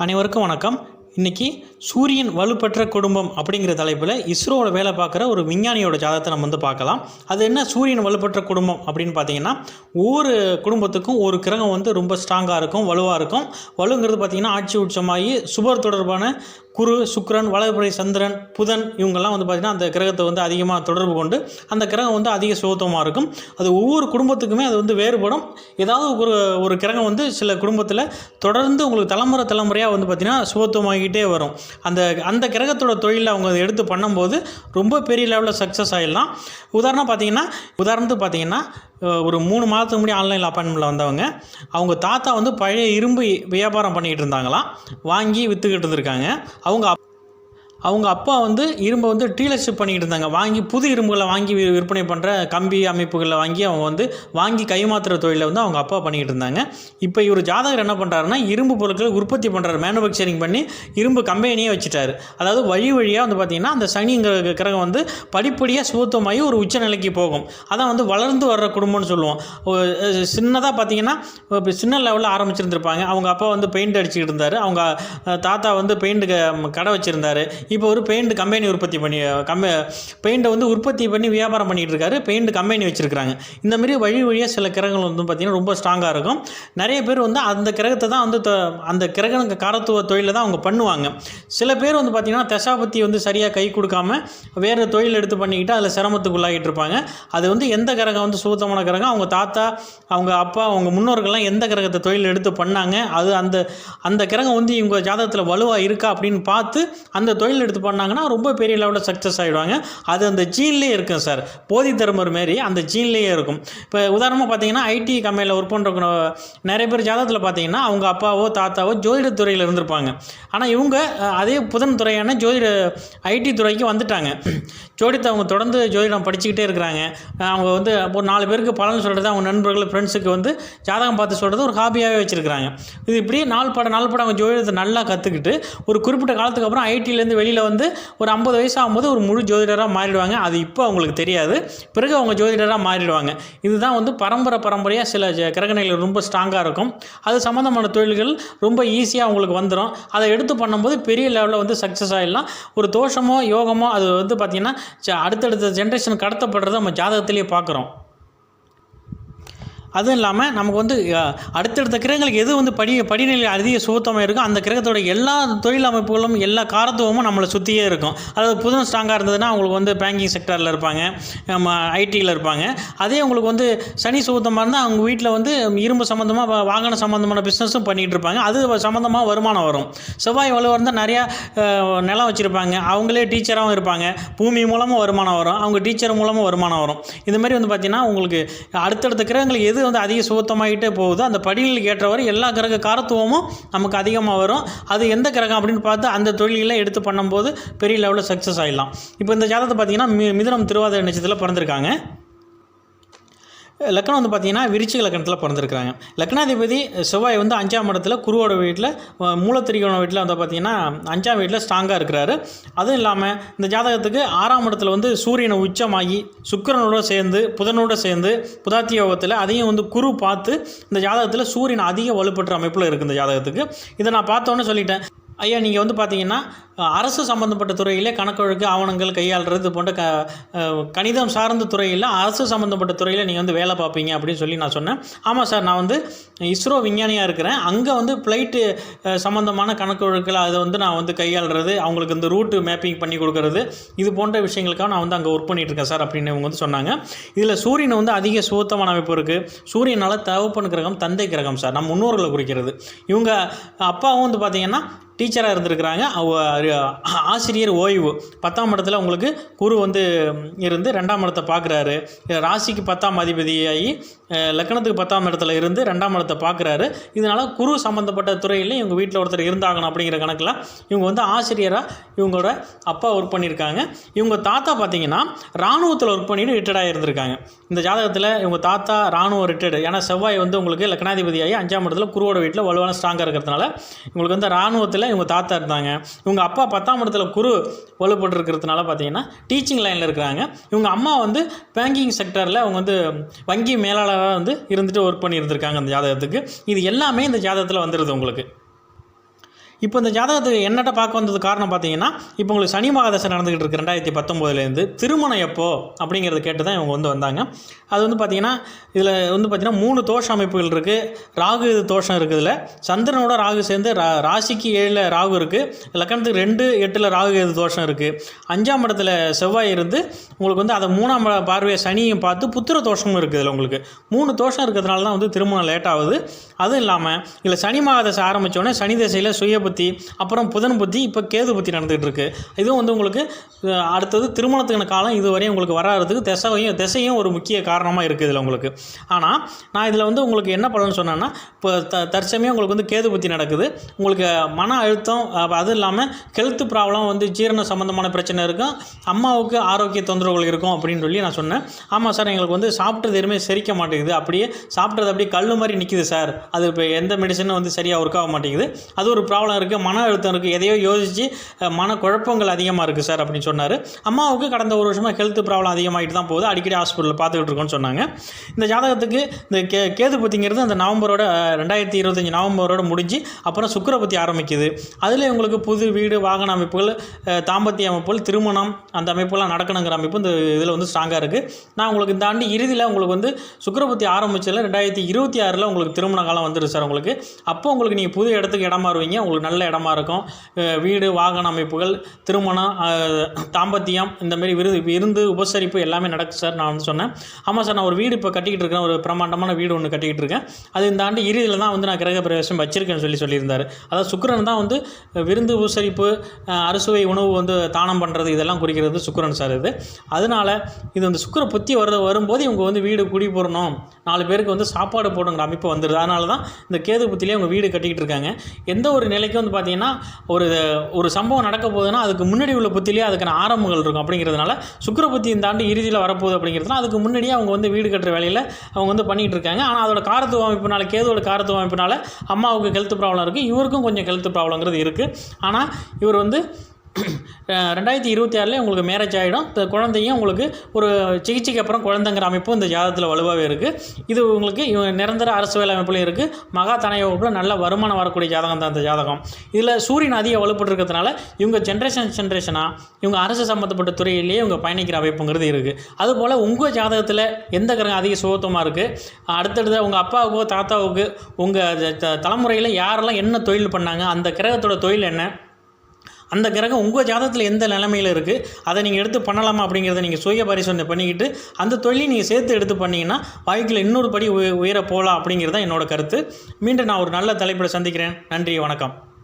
அனைவருக்கும் வணக்கம். இன்றைக்கி சூரியன் வலுப்பெற்ற குடும்பம் அப்படிங்கிற தலைப்பில் இஸ்ரோவோட வேலை பார்க்குற ஒரு விஞ்ஞானியோட ஜாதகத்தை நம்ம வந்து பார்க்கலாம். அது என்ன சூரியன் வலுப்பெற்ற குடும்பம் அப்படின்னு பார்த்தீங்கன்னா ஒவ்வொரு குடும்பத்துக்கும் ஒரு கிரகம் வந்து ரொம்ப ஸ்ட்ராங்காக இருக்கும் வலுவாக இருக்கும். வலுங்கிறது பார்த்திங்கன்னா ஆட்சி உச்சமாகி சுபர் தொடர்பான குரு சுக்கிரன் வளர்பிறை சந்திரன் புதன் இவங்கெல்லாம் வந்து பார்த்திங்கன்னா அந்த கிரகத்தை வந்து அதிகமாக தொடர்பு கொண்டு அந்த கிரகம் வந்து அதிக சுகத்துவமாக இருக்கும். அது ஒவ்வொரு குடும்பத்துக்குமே அது வந்து வேறுபடும். ஏதாவது ஒரு ஒரு கிரகம் வந்து சில குடும்பத்தில் தொடர்ந்து உங்களுக்கு தலைமுறை தலைமுறையாக வந்து பார்த்திங்கன்னா சுகத்துவமாகிட்டே வரும். அந்த அந்த கிரகத்தோட தொழிலில் அவங்க அதை எடுத்து பண்ணும்போது ரொம்ப பெரிய லெவலில் சக்ஸஸ் ஆகிடலாம் உதாரணம் பார்த்தீங்கன்னா உதாரணத்துக்கு பார்த்தீங்கன்னா ஒரு மூணு மாதத்துக்கு முன்னாடி ஆன்லைன் அப்பாயின்மெண்ட்டில் வந்தவங்க அவங்க தாத்தா வந்து பழைய இரும்பு வியாபாரம் பண்ணிக்கிட்டு இருந்தாங்களாம். வாங்கி விற்றுக்கிட்டு இருந்திருக்காங்க. அவங்க அப்- அவங்க அப்பா வந்து இரும்பை வந்து டீலர்ஷிப் பண்ணிக்கிட்டு இருந்தாங்க. வாங்கி புது இரும்புகளை வாங்கி விற்பனை பண்ணுற கம்பி அமைப்புகளை வாங்கி அவங்க வந்து வாங்கி கைமாத்துற தொழிலை வந்து அவங்க அப்பா பண்ணிக்கிட்டு இருந்தாங்க. இப்போ இவர் ஜாதகர் என்ன பண்ணுறாருன்னா இரும்பு பொருட்களை உற்பத்தி பண்ணுறாரு மேனுஃபேக்சரிங் பண்ணி இரும்பு கம்பெனியே வச்சுட்டாரு. அதாவது வழி வழியாக வந்து பார்த்திங்கன்னா அந்த சனிங்கிற கிரகம் வந்து படிப்படியாக சுத்தமாகி ஒரு உச்சநிலைக்கு போகும். அதான் வந்து வளர்ந்து வர்ற குடும்பம்னு சொல்லுவோம். சின்னதாக பார்த்தீங்கன்னா இப்போ சின்ன லெவலில் ஆரம்பிச்சிருந்துருப்பாங்க. அவங்க அப்பா வந்து பெயிண்ட் அடிச்சுக்கிட்டு இருந்தார். அவங்க தாத்தா வந்து பெயிண்ட் கடை வச்சுருந்தாரு. இப்போ ஒரு பெயிண்ட் கம்பெனி உற்பத்தி பண்ணி கம்ப பெயிண்ட்டை வந்து உற்பத்தி பண்ணி வியாபாரம் பண்ணிகிட்டு இருக்காரு. பெயிண்ட் கம்பெனி வச்சுருக்காங்க இந்த மாதிரி வழி வழியாக சில கிரகங்கள் வந்து பார்த்திங்கன்னா ரொம்ப ஸ்ட்ராங்காக இருக்கும். நிறைய பேர் வந்து அந்த கிரகத்தை தான் வந்து அந்த கிரகம் காரத்துவ தொழிலை தான் அவங்க பண்ணுவாங்க. சில பேர் வந்து பார்த்திங்கன்னா தசாபத்தி வந்து சரியாக கை கொடுக்காம வேறு தொழில் எடுத்து பண்ணிக்கிட்டு அதில் சிரமத்துக்கு உள்ளாகிட்டு இருப்பாங்க. அது வந்து எந்த கிரகம் வந்து சுத்தமான கிரகம்? அவங்க தாத்தா அவங்க அப்பா அவங்க முன்னோர்கள்லாம் எந்த கிரகத்தை தொழில் எடுத்து பண்ணாங்க? அது அந்த அந்த கிரகம் வந்து இவங்க ஜாதகத்தில் வலுவாக இருக்கா அப்படின்னு பார்த்து அந்த தொழில் எடுத்து பண்ணாங்கன்னா ரொம்ப பெரிய லெவலில் சக்ஸஸ் ஆகிடுவாங்க அது அந்த ஜீன்லேயே இருக்கும் சார் போதி தர்மர் மாரி அந்த ஜீன்லேயே இருக்கும். இப்போ உதாரணமாக பார்த்தீங்கன்னா ஐடி கம்பெனியில் ஒர்க் பண்ணுற நிறைய பேர் ஜாதகத்தில் பார்த்தீங்கன்னா அவங்க அப்பாவோ தாத்தாவோ ஜோதிட துறையில் இருந்திருப்பாங்க. ஆனால் இவங்க அதே புதன் துறையான ஜோதிட ஐடி துறைக்கு வந்துட்டாங்க. ஜோதிடத்தை அவங்க தொடர்ந்து ஜோதிடம் படிச்சுக்கிட்டே இருக்கிறாங்க. அவங்க வந்து ஒரு நாலு பேருக்கு பலன் சொல்கிறது அவங்க நண்பர்கள் ஃப்ரெண்ட்ஸுக்கு வந்து ஜாதகம் பார்த்து சொல்கிறது ஒரு ஹாபியாகவே வச்சுருக்கிறாங்க. இது இப்படி நாள் பட நாள் பட அவங்க ஜோதிடத்தை நல்லா கற்றுக்கிட்டு ஒரு குறிப்பிட்ட காலத்துக்கு அப்புறம் ஐடியிலேருந்து வெளியில் வந்து ஒரு ஐம்பது வயசு ஆகும்போது ஒரு முழு ஜோதிடராக மாறிடுவாங்க. அது இப்போ அவங்களுக்கு தெரியாது. பிறகு அவங்க ஜோதிடராக மாறிடுவாங்க. இதுதான் வந்து பரம்பரை பரம்பரையாக சில கிரகணைகள் ரொம்ப ஸ்ட்ராங்காக இருக்கும். அது சம்மந்தமான தொழில்கள் ரொம்ப ஈஸியாக அவங்களுக்கு வந்துடும் அதை எடுத்து பண்ணும்போது பெரிய லெவலில் வந்து சக்ஸஸ் ஆகிடலாம் ஒரு தோஷமோ யோகமோ அது வந்து பார்த்திங்கன்னா ச- அடுத்தடுத்த ஜென்ரேஷன் கடத்தப்படுறத நம்ம ஜாதகத்திலேயே பார்க்குறோம் அதுவும் இல்லாமல் நமக்கு வந்து அடுத்தடுத்த கிரகங்களுக்கு எது வந்து படி படிநிலை அதிக சுத்தமாக இருக்கோ அந்த கிரகத்தோட எல்லா தொழில் அமைப்புகளும் எல்லா காரத்துவமும் நம்மளை சுற்றியே இருக்கும். அதாவது புதன் ஸ்ட்ராங்காக இருந்ததுன்னா அவங்களுக்கு வந்து பேங்கிங் செக்டரில் இருப்பாங்க நம்ம ஐடியில் இருப்பாங்க. அதே உங்களுக்கு வந்து சனி சுத்தமாக இருந்தால் அவங்க வீட்டில் வந்து இரும்பு சம்மந்தமாக வாகன சம்மந்தமான பிஸ்னஸும் பண்ணிகிட்டு இருப்பாங்க. அது சம்மந்தமாக வருமானம் வரும். செவ்வாய் வலுவாக இருந்தால் நிறையா நிலம் வச்சுருப்பாங்க. அவங்களே டீச்சராகவும் இருப்பாங்க. பூமி மூலமாக வருமானம் வரும். அவங்க டீச்சர் மூலமாக வருமானம் வரும். இந்த மாதிரி வந்து பார்த்திங்கன்னா உங்களுக்கு அடுத்தடுத்த கிரகங்களுக்கு எது வந்து அதிக சுபத்தமாகிட்டே போகுதோ. அந்த படிகளுக்கு ஏற்றவாறு எல்லா கிரக காரத்துவமும் நமக்கு அதிகமாக வரும். அது எந்த கிரகம் அப்படின்னு பார்த்து அந்த தொழிலை எடுத்து பண்ணும்போது பெரிய லெவலில் சக்ஸஸ் ஆகிடலாம் இப்போ இந்த ஜாதகத்தை பார்த்தீங்கன்னா மி மிதுனம் திருவாதிரை நட்சத்திரத்தில் பிறந்திருக்காங்க. லக்னம் வந்து பார்த்தீங்கன்னா விருச்சிக லக்கணத்தில் பிறந்திருக்கிறாங்க. லக்னாதிபதி செவ்வாய் வந்து அஞ்சாம் இடத்துல குருவோட வீட்டில் மூலத்திரிகோண வீட்டில் வந்து பார்த்தீங்கன்னா அஞ்சாம் வீட்டில் ஸ்ட்ராங்காக இருக்கிறாரு. அதுவும் இல்லாமல் இந்த ஜாதகத்துக்கு ஆறாம் இடத்துல வந்து சூரியனை உச்சமாகி சுக்கிரனோட சேர்ந்து புதனோட சேர்ந்து புதாத்தி யோகத்தில் அதையும் வந்து குரு பார்த்து இந்த ஜாதகத்தில் சூரியன் அதிக வலுப்பற்ற அமைப்பில் இருக்குது இந்த ஜாதகத்துக்கு. இதை நான் பார்த்தோன்னே சொல்லிட்டேன். ஐயா நீங்கள் வந்து பார்த்தீங்கன்னா அரசு சம்மந்தப்பட்ட துறையிலே கணக்கொழுக்கு ஆவணங்கள் கையாளுறது போன்ற க கணிதம் சார்ந்த துறையில் அரசு சம்மந்தப்பட்ட துறையில் நீங்கள் வந்து வேலை பார்ப்பீங்க அப்படின்னு சொல்லி நான் சொன்னேன். ஆமாம் சார் நான் வந்து இஸ்ரோ விஞ்ஞானியாக இருக்கிறேன். அங்கே வந்து ஃப்ளைட்டு சம்மந்தமான கணக்கு அதை வந்து நான் வந்து கையாளுறது அவங்களுக்கு இந்த ரூட்டு மேப்பிங் பண்ணி கொடுக்கறது இது போன்ற விஷயங்களுக்காக நான் வந்து அங்கே ஒர்க் பண்ணிகிட்டு இருக்கேன் சார் அப்படின்னு இவங்க வந்து சொன்னாங்க. இதில் சூரியன் வந்து அதிக சுத்தமான அமைப்பு இருக்குது சூரியனால் தகப்பன் கிரகம் தந்தை கிரகம் சார் நம்ம முன்னோர்களை குறிக்கிறது. இவங்க அப்பாவும் வந்து பார்த்தீங்கன்னா டீச்சராக இருந்திருக்கிறாங்க. ஆசிரியர் ஓய்வு. பத்தாம் இடத்துல உங்களுக்கு குரு வந்து இருந்து ரெண்டாம் இடத்தை பார்க்குறாரு ராசிக்கு பத்தாம் அதிபதியாகி லக்கணத்துக்கு லக்னத்துக்கு பத்தாம் இடத்துல இருந்து ரெண்டாம் இடத்தை பார்க்குறாரு இதனால் குரு சம்மந்தப்பட்ட துறையில் இவங்க வீட்டில் ஒருத்தர் இருந்தாகணும் அப்படிங்கிற கணக்கில் இவங்க வந்து ஆசிரியராக இவங்களோட அப்பா ஒர்க் பண்ணியிருக்காங்க. இவங்க தாத்தா பார்த்தீங்கன்னா இராணுவத்தில் ஒர்க் பண்ணிட்டு ரிட்டையர்டாக இருந்திருக்காங்க. இந்த ஜாதகத்தில் இவங்க தாத்தா ராணுவம் ரிட்டையர்டு ஏன்னா செவ்வாய் வந்து உங்களுக்கு லக்னாதிபதியாகி அஞ்சாம் இடத்துல குருவோட வீட்டில் வலுவான ஸ்ட்ராங்காக இருக்கிறதுனால உங்களுக்கு வந்து ராணுவத்தில் இவங்க தாத்தா இருந்தாங்க. இவங்க அப்பா பத்தாம் இடத்துல குரு வலுப்பட்டுருக்கிறதுனால பார்த்தீங்கன்னா டீச்சிங் லைனில் இருக்கிறாங்க. இவங்க அம்மா வந்து பேங்கிங் செக்டரில் அவங்க வந்து வங்கி மேலாளராக வந்து இருந்துட்டு ஒர்க் பண்ணியிருந்திருக்காங்க அந்த ஜாதகத்துக்கு. இது எல்லாமே இந்த ஜாதகத்தில் வந்துடுது உங்களுக்கு. இப்போ இந்த ஜாதகத்துக்கு என்னட்ட பார்க்க வந்தது காரணம் பார்த்தீங்கன்னா இப்போ உங்களுக்கு சனி மகாதசை நடந்துகிட்டு இருக்கு ரெண்டாயிரத்தி பத்தொம்போதுலேருந்து திருமணம் எப்போ? அப்படிங்கிறத கேட்டு தான் இவங்க வந்து வந்தாங்க. அது வந்து பார்த்தீங்கன்னா இதில் வந்து பார்த்தீங்கன்னா மூணு தோஷ அமைப்புகள் இருக்குது ராகு தோஷம் இருக்குது சந்திரனோட ராகு சேர்ந்து ரா ராசிக்கு ஏழில் ராகு இருக்குது லக்கணத்துக்கு ரெண்டு எட்டில் ராகு எது தோஷம் இருக்குது அஞ்சாம் இடத்துல செவ்வாய் இருந்து உங்களுக்கு வந்து அதை மூணாம் பார்வையை சனியும் பார்த்து புத்திர தோஷமும் இருக்குது இதில் உங்களுக்கு. மூணு தோஷம் இருக்கிறதுனால தான் வந்து திருமணம் லேட் ஆகுது. அதுவும் இல்லாமல் இதில் சனி மகாதசை ஆரம்பித்தோடனே சனி தசையில் சுய புத்தி அப்புறம் புதன் புத்தி இப்போ கேது புத்தி நடந்துகிட்டு இருக்கு. இதுவும் வந்து உங்களுக்கு அடுத்தது திருமணத்துக்கான காலம் இதுவரையும் உங்களுக்கு வராதுக்கு திசையும் திசையும் ஒரு முக்கிய காரணமாக இருக்குது இதில் உங்களுக்கு. ஆனால் நான் இதில் வந்து உங்களுக்கு என்ன பலன் சொன்னேன்னா இப்போ த தற்சமயம் உங்களுக்கு வந்து கேது புத்தி நடக்குது. உங்களுக்கு மன அழுத்தம் அதுவும் இல்லாமல் ஹெல்த் ப்ராப்ளம் வந்து ஜீரண சம்மந்தமான பிரச்சனை இருக்கும் அம்மாவுக்கு ஆரோக்கிய தொந்தரவுகள் இருக்கும் அப்படின்னு சொல்லி நான் சொன்னேன். ஆமாம் சார் எங்களுக்கு வந்து சாப்பிட்டது எதுவுமே செரிக்க மாட்டேங்குது. அப்படியே சாப்பிட்றது அப்படியே கல் மாதிரி நிற்கிது சார். அது இப்போ எந்த மெடிசனும் வந்து சரியாக ஒர்க் ஆக மாட்டேங்குது. அது ஒரு ப்ராப்ளம் இருக்குது மன அழுத்தம் இருக்குது எதையோ யோசித்து மன குழப்பங்கள் அதிகமாக இருக்குது சார் அப்படின்னு சொன்னார். அம்மாவுக்கு கடந்த ஒரு வருஷமாக ஹெல்த் ப்ராப்ளம் அதிகமாகிட்டு தான் போகுது. அடிக்கடி ஹாஸ்பிட்டலில் பார்த்துக்கிட்டு இருக்கோன்னு சொன்னாங்க. இந்த ஜாதகத்துக்கு இந்த கே கேது பற்றிங்கிறது அந்த நவம்பரோட ரெண்டாயிரத்தி இருபத்தஞ்சி நவம்பரோட முடிஞ்சு அப்புறம் சுக்கர பற்றி ஆரம்பிக்குது. அதில் உங்களுக்கு புது வீடு வாகன அமைப்புகள் தாம்பத்திய அமைப்புகள் திருமணம் அந்த அமைப்புலாம் நடக்கணுங்கிற அமைப்பு இந்த இதில் வந்து ஸ்ட்ராங்காக இருக்குது நான் உங்களுக்கு இந்த ஆண்டு இறுதியில் உங்களுக்கு வந்து சுக்கிரபுத்தி ஆரம்பிச்சதில் ரெண்டாயிரத்தி இருபத்தி ஆறில் உங்களுக்கு திருமண காலம் வந்துடும் சார் உங்களுக்கு. அப்போ உங்களுக்கு நீங்கள் புது இடத்துக்கு இடம் மாறுவீங்க உங்களுக்கு நல்ல இடமா இருக்கும். வீடு வாகன அமைப்புகள் திருமணம் தாம்பத்தியம் இந்தமாரி விருது விருந்து உபசரிப்பு எல்லாமே நடக்கும் சார் நான் வந்து சொன்னேன். ஆமாம் சார் நான் ஒரு வீடு இப்போ கட்டிக்கிட்டு இருக்கேன் ஒரு பிரமாண்டமான வீடு ஒன்று கட்டிக்கிட்டு இருக்கேன். அது இந்த ஆண்டு இறுதியில் தான் வந்து நான் கிரக பிரவேசம் வச்சிருக்கேன்னு சொல்லி சொல்லியிருந்தார். அதாவது சுக்கரன் தான் வந்து விருந்து உபசரிப்பு அறுசுவை உணவு வந்து தானம் பண்ணுறது இதெல்லாம் குறிக்கிறது சுக்கரன் சார் இது. அதனால இது வந்து சுக்கிர புத்தி வர வரும்போது இவங்க வந்து வீடு குடி போடணும். நாலு பேருக்கு வந்து சாப்பாடு போடுங்கிற அமைப்பு வந்துடுது அதனால தான் இந்த கேது புத்திலே அவங்க வீடு கட்டிக்கிட்டு இருக்காங்க. எந்த ஒரு நிலைக்கும் வந்து பார்த்தீங்கன்னா ஒரு ஒரு சம்பவம் நடக்க போகுதுன்னா அதுக்கு முன்னாடி உள்ள புத்திலேயே அதுக்கான ஆரம்பங்கள் இருக்கும் அப்படிங்கிறதுனால சுக்கர புத்தி இந்த ஆண்டு இறுதியில் வரப்போகுது அப்படிங்கிறதுனால அதுக்கு முன்னாடியே அவங்க வந்து வீடு கட்டுற வேலையில் அவங்க வந்து பண்ணிகிட்டு இருக்காங்க. ஆனால் அதோட காரத்துவ அமைப்பினால கேதுவோட காரத்துவ அமைப்பினால அம்மாவுக்கு ஹெல்த் ப்ராப்ளம் இருக்குது இவருக்கும் கொஞ்சம் ஹெல்த் ப்ராப்ளங்கிறது இருக்குது ஆனால் இவர் வந்து ரெண்டாயிரத்தி இருபத்தி ஆறில் உங்களுக்கு மேரேஜ் ஆகிடும் இந்த குழந்தையும் உங்களுக்கு ஒரு சிகிச்சைக்கு அப்புறம் குழந்தைங்கிற அமைப்பும் இந்த ஜாதகத்தில் வலுவாகவே இருக்குது இது உங்களுக்கு நிரந்தர அரசு வேலை அமைப்புலையும் இருக்குது மகா தனய வகுப்பில் நல்ல வருமானம் வரக்கூடிய ஜாதகம் தான் இந்த ஜாதகம். இதில் சூரியன் அதிக வலுப்பட்டுருக்கிறதுனால இவங்க ஜென்ரேஷன் ஜென்ரேஷனாக இவங்க அரசு சம்மந்தப்பட்ட துறையிலேயே இவங்க பயணிக்கிற அமைப்புங்கிறது இருக்குது அதுபோல் உங்கள் ஜாதகத்தில் எந்த கிரகம் அதிக சுகத்துவமாக இருக்குது அடுத்தடுத்த உங்கள் அப்பாவுக்கோ தாத்தாவுக்கு உங்கள் தலைமுறையில் யாரெல்லாம் என்ன தொழில் பண்ணாங்க? அந்த கிரகத்தோட தொழில் என்ன? அந்த கிரகம் உங்கள் ஜாதகத்தில் எந்த நிலமையில் இருக்குது அதை நீங்கள் எடுத்து பண்ணலாமா அப்படிங்கிறத நீங்கள் சுய பரிசோதனை பண்ணிக்கிட்டு அந்த தொழிலையும் நீங்கள் சேர்த்து எடுத்து பண்ணிங்கன்னா வாழ்க்கையில் இன்னொரு படி உய- உயர போகலாம் அப்படிங்கிறது தான் என்னோட கருத்து. மீண்டும் நான் ஒரு நல்ல தலைப்பில் சந்திக்கிறேன். நன்றி வணக்கம்.